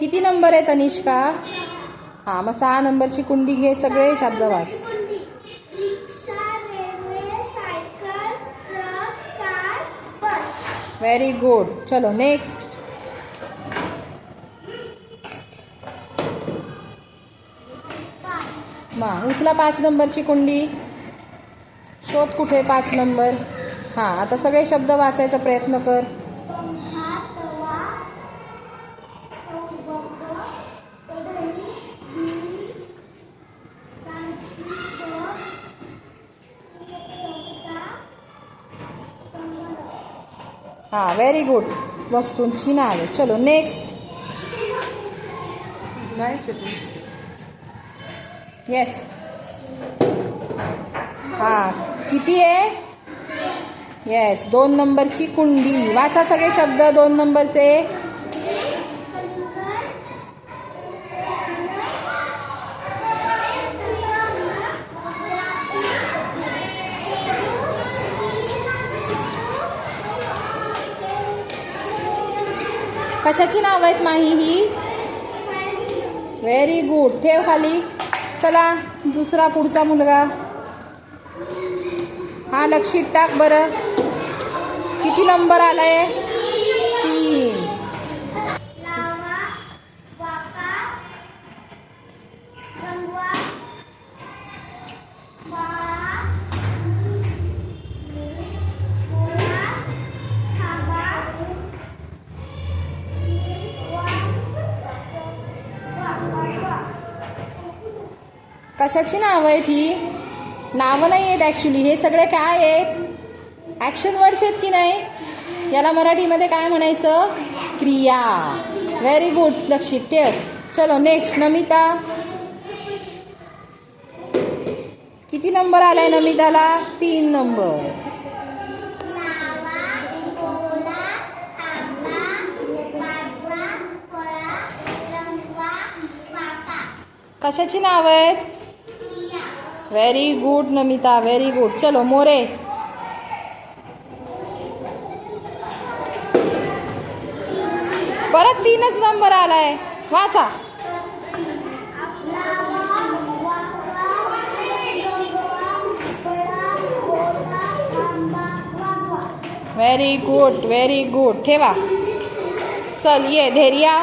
किती नंबर आहे तनिष्का हां मग सहा नंबरची कुंडी घे सगळे शब्द वाच. व्हेरी गुड चलो नेक्स्ट मग उचला पाच नंबरची कुंडी. शोध कुठे पाच नंबर? हां आता सगळे शब्द वाचायचा प्रयत्न कर. हां व्हेरी गुड वस्तूंची नावे. चलो नेक्स्ट येस हां किती आहे? येस दोन नंबरची कुंडी. वाचा सगळे शब्द दोन नंबरचे. कशाची नाव आहेत माही ही? व्हेरी गुड ठेव खाली. चला दुसरा पुढचा मुलगा. हा लक्षित टाक बरं. किती नंबर आलाय? तीन. कशाची नावं आहेत ही? नावं नाही आहेत ॲक्च्युली हे सगळे काय आहेत? ॲक्शन वर्ड्स आहेत की नाही? याला मराठीमध्ये काय म्हणायचं? क्रिया. व्हेरी गुड लक्षित ठेव. चलो नेक्स्ट नमिता. किती नंबर आलाय नमिताला? तीन नंबर कशाची नावं आहेत? Very good Namita very good चलो मोरे परत तीनच नंबर आलाय. वाचा. व्हेरी गुड व्हेरी गुड ठेवा. चल ये धैर्या.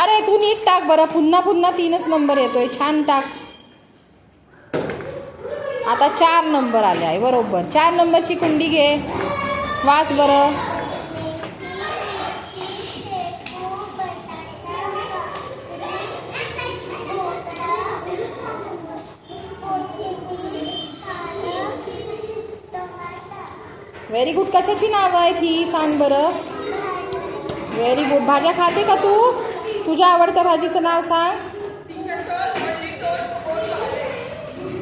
अरे तू नीट टाक बरं. पुन्हा पुन्हा तीनच नंबर येतोय. छान टाक. आता चार नंबर आले आहे. बरोबर. चार नंबरची कुंडी घे. वाच बरं. व्हेरी गुड कशाची नावं आहेत ही? सांग बरं. व्हेरी गुड भाज्या खाते का तू? तुझ्या आवडत्या भाजीचं नाव सांग.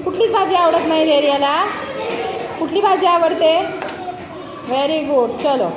कुठलीच भाजी आवडत नाही एरियाला कुठली भाजी आवडते? व्हेरी गुड चलो.